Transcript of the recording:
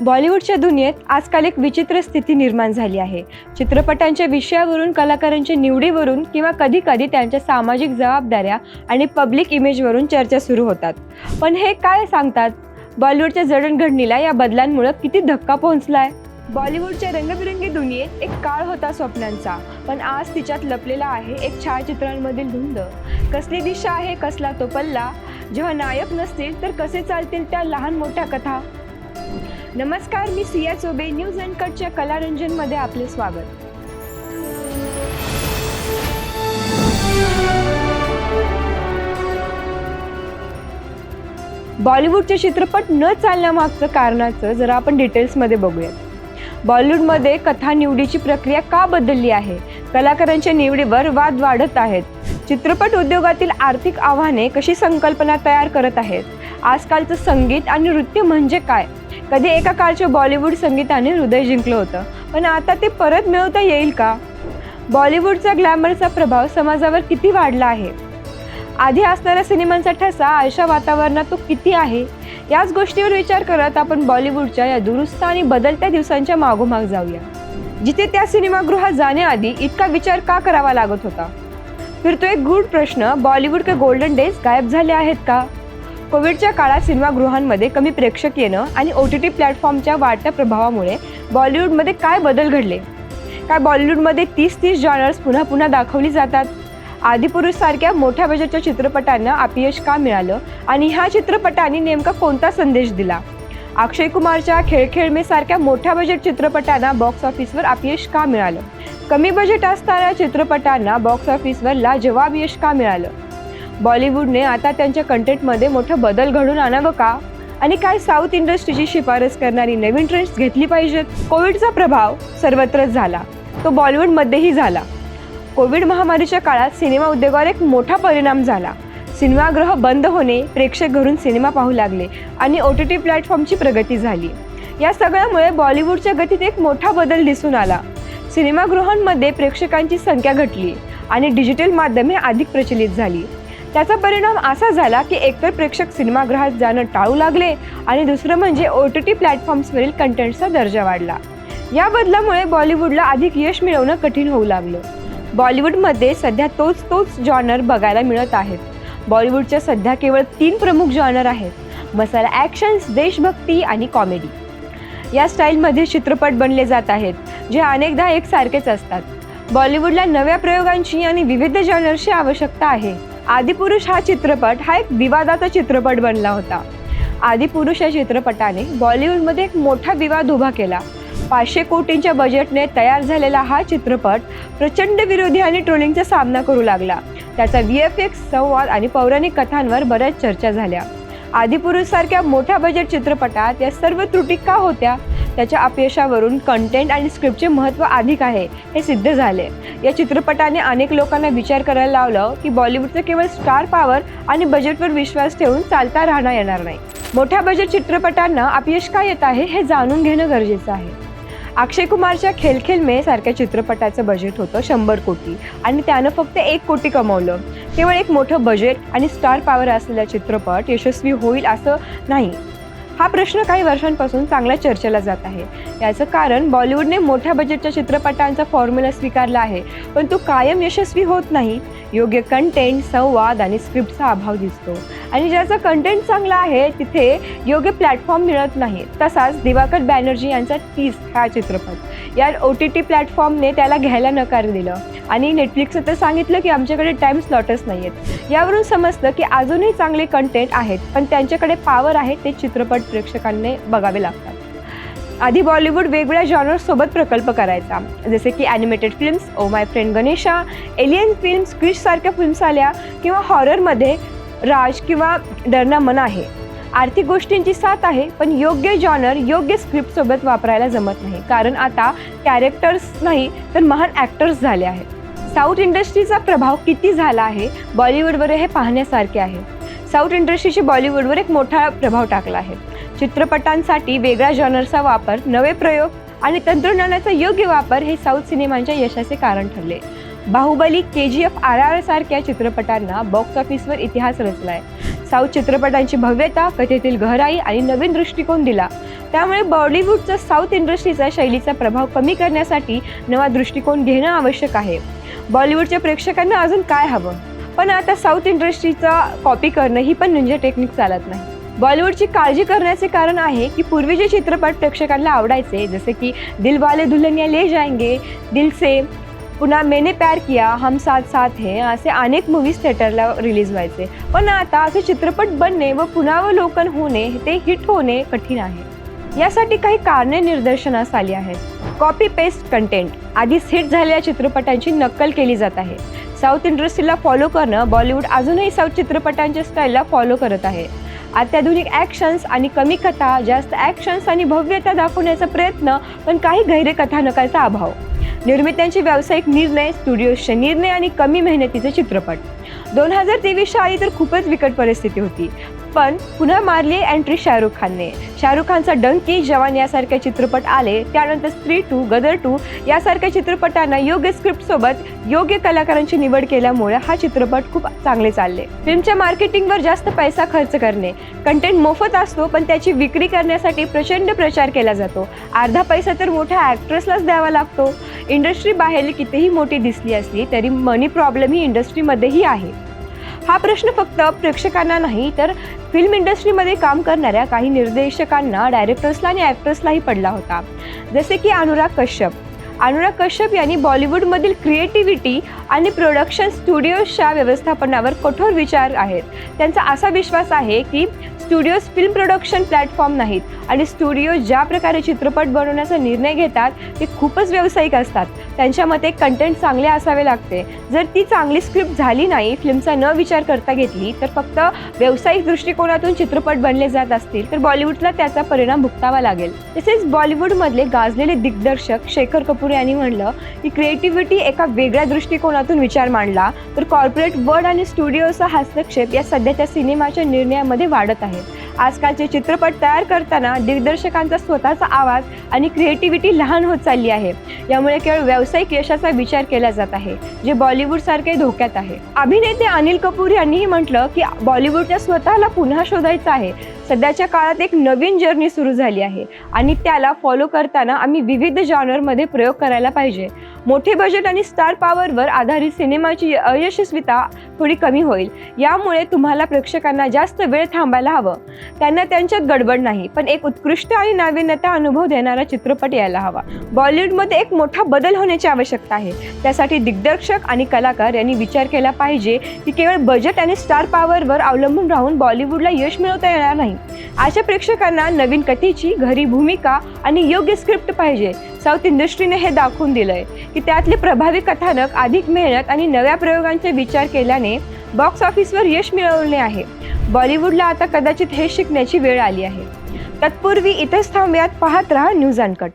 बॉलिवूडच्या दुनियेत आजकाल एक विचित्र स्थिती निर्माण झाली आहे. चित्रपटांच्या विषयावरून कलाकारांच्या निवडीवरून किंवा कधी कधी त्यांच्या सामाजिक जबाबदाऱ्या आणि पब्लिक इमेजवरून चर्चा सुरू होतात. पण हे काय सांगतात? बॉलिवूडच्या जडणघडणीला या बदलांमुळे किती धक्का पोहोचलाय? बॉलिवूडच्या रंगबिरंगी दुनियेत एक काळ होता स्वप्नांचा पण आज तिच्यात लपलेला आहे एक छायाचित्रांमधील धुंद. कसली दिशा आहे कसला तो पल्ला? जेव्हा नायक नसतील तर कसे चालतील त्या लहान मोठ्या कथा? नमस्कार मी सिया चोबे न्यूज अँड कटच्या कलारंजनमध्ये आपले स्वागत. बॉलिवूडचे चित्रपट न चालण्यामागचं कारणाचं जरा आपण डिटेल्समध्ये बघूयात. बॉलिवूडमध्ये कथा निवडीची प्रक्रिया का बदलली आहे? कलाकारांच्या निवडीवर वाद वाढत आहेत. चित्रपट उद्योगातील आर्थिक आव्हाने कशी संकल्पना तयार करत आहेत? आजकालचं संगीत आणि नृत्य म्हणजे काय? कधी एका काळच्या बॉलिवूड संगीताने हृदय जिंकलं होतं. पण आता ते परत मिळवता येईल का? बॉलिवूडचा ग्लॅमरचा प्रभाव समाजावर किती वाढला आहे? आधी असणाऱ्या सिनेमांचा ठसा अशा वातावरणात तो किती आहे? याच गोष्टीवर विचार करत आपण बॉलिवूडच्या या दुरुस्त आणि बदलत्या दिवसांच्या मागोमाग जाऊया. जिथे त्या सिनेमागृहात जाण्याआधी इतका विचार का करावा लागत होता? फिरतो एक गूढ प्रश्न बॉलिवूड के गोल्डन डेज गायब झाले आहेत का? कोविडच्या काळात सिनेमागृहांमध्ये कमी प्रेक्षक येणं आणि ओ टी टी प्लॅटफॉर्मच्या वाढत्या प्रभावामुळे बॉलिवूडमध्ये काय बदल घडले? काय बॉलिवूडमध्ये तीस तीस जॉनर्स पुन्हा पुन्हा दाखवली जातात? आदिपुरुषसारख्या मोठ्या बजेटच्या चित्रपटांना अपयश का मिळालं? आणि ह्या चित्रपटांनी नेमका कोणता संदेश दिला? अक्षय कुमारच्या खेळ खेळमे सारख्या मोठ्या बजेट चित्रपटांना बॉक्स ऑफिसवर अपयश का मिळालं? कमी बजेट असणाऱ्या चित्रपटांना बॉक्स ऑफिसवरला जवाब यश का मिळालं? बॉलिवूडने आता त्यांच्या कंटेंटमध्ये मोठा बदल घडून आणावं का? आणि काय साऊथ इंडस्ट्रीची शिफारस करणारी नवीन ट्रेंड्स घेतली पाहिजेत? कोविडचा प्रभाव सर्वत्रच झाला. तो बॉलिवूडमध्येही झाला. कोविड महामारीच्या काळात सिनेमा उद्योगावर एक मोठा परिणाम झाला. सिनेमागृह बंद होणे प्रेक्षक घरून सिनेमा पाहू लागले आणि ओ टी टी प्लॅटफॉर्मची प्रगती झाली. या सगळ्यामुळे बॉलिवूडच्या गतीत एक मोठा बदल दिसून आला. सिनेमागृहांमध्ये प्रेक्षकांची संख्या घटली आणि डिजिटल माध्यमे अधिक प्रचलित झाली. त्याचा परिणाम असा झाला की एकतर प्रेक्षक सिनेमागृहात जाणं टाळू लागले आणि दुसरं म्हणजे ओ टी टी प्लॅटफॉर्म्सवरील कंटेंटचा दर्जा वाढला. या बदलामुळे बॉलिवूडला अधिक यश मिळवणं कठीण होऊ लागलं. बॉलिवूडमध्ये सध्या तोच तोच जॉनर बघायला मिळत आहेत. बॉलिवूडच्या सध्या केवळ तीन प्रमुख जॉनर आहेत मसाला ॲक्शन्स देशभक्ती आणि कॉमेडी या स्टाईलमध्ये चित्रपट बनले जात आहेत जे अनेकदा एकसारखेच असतात. बॉलिवूडला नव्या प्रयोगांची आणि विविध जॉनर्सची आवश्यकता आहे. आदिपुरुष हा चित्रपट हा एक विवादाचा चित्रपट बनला होता. आदिपुरुष या चित्रपटाने बॉलिवूडमध्ये एक मोठा विवाद उभा केला. पाचशे कोटींच्या बजेटने तयार झालेला हा चित्रपट प्रचंड विरोधी आणि ट्रोलिंगचा सामना करू लागला. त्याचा व्ही एफ एक्स संवाद आणि पौराणिक कथांवर बऱ्याच चर्चा झाल्या. आदिपुरुषसारख्या मोठ्या बजेट चित्रपटात या सर्व त्रुटी का होत्या? त्याच्या अपयशावरून कंटेंट आणि स्क्रिप्टचे महत्त्व अधिक आहे हे सिद्ध झाले. या चित्रपटाने अनेक लोकांना विचार करायला लावलं की बॉलिवूडचं केवळ स्टार पॉवर आणि बजेटवर विश्वास ठेवून चालता राहणं येणार नाही. मोठ्या बजेट चित्रपटांना अपयश का येत आहे हे जाणून घेणं गरजेचं आहे. अक्षय कुमारच्या खेल खेल मे सारख्या चित्रपटाचं बजेट होतं शंभर कोटी आणि त्यानं फक्त एक कोटी कमवलं. केवळ एक मोठं बजेट आणि स्टार पॉवर असलेला चित्रपट यशस्वी होईल असं नाही. हा प्रश्न काही वर्षांपासून चांगल्या चर्चेला जात आहे. याचं कारण बॉलिवूडने मोठ्या बजेटच्या चित्रपटांचा फॉर्म्युला स्वीकारला आहे. पण तो कायम यशस्वी होत नाही. योग्य कंटेंट संवाद आणि स्क्रिप्टचा अभाव दिसतो. आणि ज्याचा कंटेंट चांगला आहे तिथे योग्य प्लॅटफॉर्म मिळत नाही. तसाच दिवाकर बॅनर्जी यांचा तीस हा चित्रपट. या ओ टी टी प्लॅटफॉर्मने त्याला घ्यायला नकार दिलं. आणि नेटफ्लिक्सचं तर सांगितलं की आमच्याकडे टाईम स्लॉटच नाही आहेत यावरून समजतं की अजूनही चांगले कंटेंट आहेत पण त्यांच्याकडे पॉवर आहे ते चित्रपट प्रेक्षकांनी बघावे लागतात. आधी बॉलिवूड वेगवेगळ्या जॉनर्ससोबत प्रकल्प करायचा. जसे की animated films oh my friend Ganesha alien films क्रिशसारख्या films आल्या किंवा हॉररमध्ये राज किंवा डरना मन आहे. आर्थिक गोष्टींची साथ आहे पण योग्य जॉनर योग्य स्क्रिप्टसोबत वापरायला जमत नाही. कारण आता कॅरेक्टर्स नाही तर महान ॲक्टर्स झाले आहेत. साऊथ इंडस्ट्रीचा प्रभाव किती झाला आहे बॉलिवूडवर हे पाहण्यासारखे आहे. साऊथ इंडस्ट्रीशी बॉलिवूडवर एक मोठा प्रभाव टाकला आहे. चित्रपटांसाठी वेगळ्या जॉनरचा वापर नवे प्रयोग आणि तंत्रज्ञानाचा योग्य वापर हे साऊथ सिनेमांच्या यशाचे कारण ठरले. Baahubali K G F R R सारख्या चित्रपटांना बॉक्स ऑफिसवर इतिहास रचलाय. साऊथ चित्रपटांची भव्यता कथेतील गहराई आणि नवीन दृष्टिकोन दिला. त्यामुळे बॉलिवूडचा साऊथ इंडस्ट्रीचा शैलीचा प्रभाव कमी करण्यासाठी नवा दृष्टिकोन घेणं आवश्यक आहे. बॉलिवूडच्या प्रेक्षकांना अजून काय हवं? पण आता साऊथ इंडस्ट्रीचा कॉपी करणं ही पण म्हणजे निंजा टेक्निक चालत नाही. बॉलिवूडची काळजी करण्याचे कारण आहे की पूर्वीचे चित्रपट प्रेक्षकांना आवडायचे जसे की दिलवाले दुल्हनिया ले जाएंगे दिल से पुन्हा मैंने प्यार किया हम साथ साथ हे असे अनेक मूवीज थिएटरला रिलीज व्हायचे. पण आता असे चित्रपट बनणे व पुनरावलोकन होणे ते हिट होणे कठीण आहे. यासाठी काही कारणे निदर्शनास आली आहेत. कॉपी पेस्ट कंटेंट आधीच हिट झालेल्या चित्रपटांची नक्कल केली जात आहे. साऊथ इंडस्ट्रीला फॉलो करणं बॉलिवूड अजूनही साऊथ चित्रपटांच्या स्टाईलला फॉलो करत आहे. अत्याधुनिक ॲक्शन्स आणि कमी कथा जास्त ॲक्शन्स आणि भव्यता दाखवण्याचा प्रयत्न पण काही गैरे कथानकाचा अभाव. निर्मित्यांचे व्यावसायिक निर्णय स्टुडिओजचे निर्णय आणि कमी मेहनतीचे चित्रपट. दोन हजार तेवीसच्या आधी तर खूपच बिकट परिस्थिती होती. पण पुन्हा मारली एंट्री शाहरुख खानने. शाहरुख खानचा डंकी जवान यासारखे चित्रपट आले त्यानंतर स्त्री टू गदर टू यासारख्या चित्रपटांना योग्य स्क्रिप्टसोबत योग्य कलाकारांची निवड केल्यामुळे हा चित्रपट खूप चांगले चालले. फिल्मच्या मार्केटिंगवर जास्त पैसा खर्च करणे. कंटेंट मोफत असतो पण त्याची विक्री करण्यासाठी प्रचंड प्रचार केला जातो. अर्धा पैसा तर मोठ्या ॲक्ट्रेसलाच द्यावा लागतो. इंडस्ट्री बाहेर कितीही मोठी दिसली असली तरी मनी प्रॉब्लेम ही इंडस्ट्रीमध्येही आहे. हा प्रश्न फक्त प्रेक्षकांना नाही तर फिल्म इंडस्ट्रीमध्ये काम करणाऱ्या काही निर्देशकांना डायरेक्टर्सला आणि ॲक्टर्सलाही पडला होता. जसे की अनुराग कश्यप. अनुराग कश्यप यांनी बॉलिवूडमधील क्रिएटिव्हिटी आणि प्रोडक्शन स्टुडिओजच्या व्यवस्थापनावर कठोर विचार आहेत. त्यांचा असा विश्वास आहे की स्टुडिओज फिल्म प्रोडक्शन प्लॅटफॉर्म नाहीत आणि स्टुडिओ ज्या प्रकारे चित्रपट बनवण्याचा निर्णय घेतात ते खूपच व्यावसायिक असतात. त्यांच्या मते कंटेंट चांगले असावे लागते. जर ती चांगली स्क्रिप्ट झाली नाही फिल्मचा न विचार करता घेतली तर फक्त व्यावसायिक दृष्टिकोनातून चित्रपट बनले जात असतील तर बॉलिवूडला त्याचा परिणाम भुगतावा लागेल. तसेच बॉलिवूडमधले गाजलेले दिग्दर्शक शेखर कपूर यांनी म्हणलं की क्रिएटिव्हिटी एका वेगळ्या दृष्टिकोनातून विचार मांडला तर कॉर्पोरेट वर्ड आणि स्टुडिओचा हस्तक्षेप या सध्याच्या सिनेमाच्या निर्णयामध्ये वाढत आहे. आजकालचे चित्रपट तयार करताना दिग्दर्शकांचा स्वतःचा आवाज आणि क्रिएटिव्हिटी लहान होत चालली आहे. यामुळे केवळ व्यावसायिक यशाचा विचार केला जात आहे जे बॉलिवूडसारखे धोक्यात आहे. अभिनेते अनिल कपूर यांनीही म्हटलं की बॉलिवूडच्या स्वतःला पुन्हा शोधायचं आहे. सध्याच्या काळात एक नवीन जर्नी सुरू झाली आहे. आणि त्याला फॉलो करताना आम्ही विविध जॉनरमध्ये प्रयोग करायला पाहिजे. मोठे बजेट आणि स्टार पॉवरवर आधारित सिनेमाची अयशस्विता थोडी कमी होईल. यामुळे तुम्हाला प्रेक्षकांना जास्त वेळ थांबायला हवं. त्यांना त्यांच्यात गडबड नाही पण एक उत्कृष्ट आणि नाविन्यता अनुभव देणारा चित्रपट यायला हवा. बॉलिवूडमध्ये एक मोठा बदल होण्याची आवश्यकता आहे. त्यासाठी दिग्दर्शक आणि कलाकार यांनी विचार केला पाहिजे की केवळ बजेट आणि स्टार पॉवरवर अवलंबून राहून बॉलिवूडला यश मिळवता येणार नाही. अशा प्रेक्षकांना नवीन कथेची घरी भूमिका आणि योग्य स्क्रिप्ट पाहिजे साऊथ इंडस्ट्रीने हे दाखवून दिलंय. की त्यातले प्रभावी कथानक अधिक मेहनत आणि नव्या प्रयोगांचा विचार केल्याने बॉक्स ऑफिसवर यश मिळवले आहे. बॉलिवूडला आता कदाचित हे शिकण्याची वेळ आली आहे. तत्पूर्वी इथेच थांबूयात पाहत राहा न्यूज अनकट.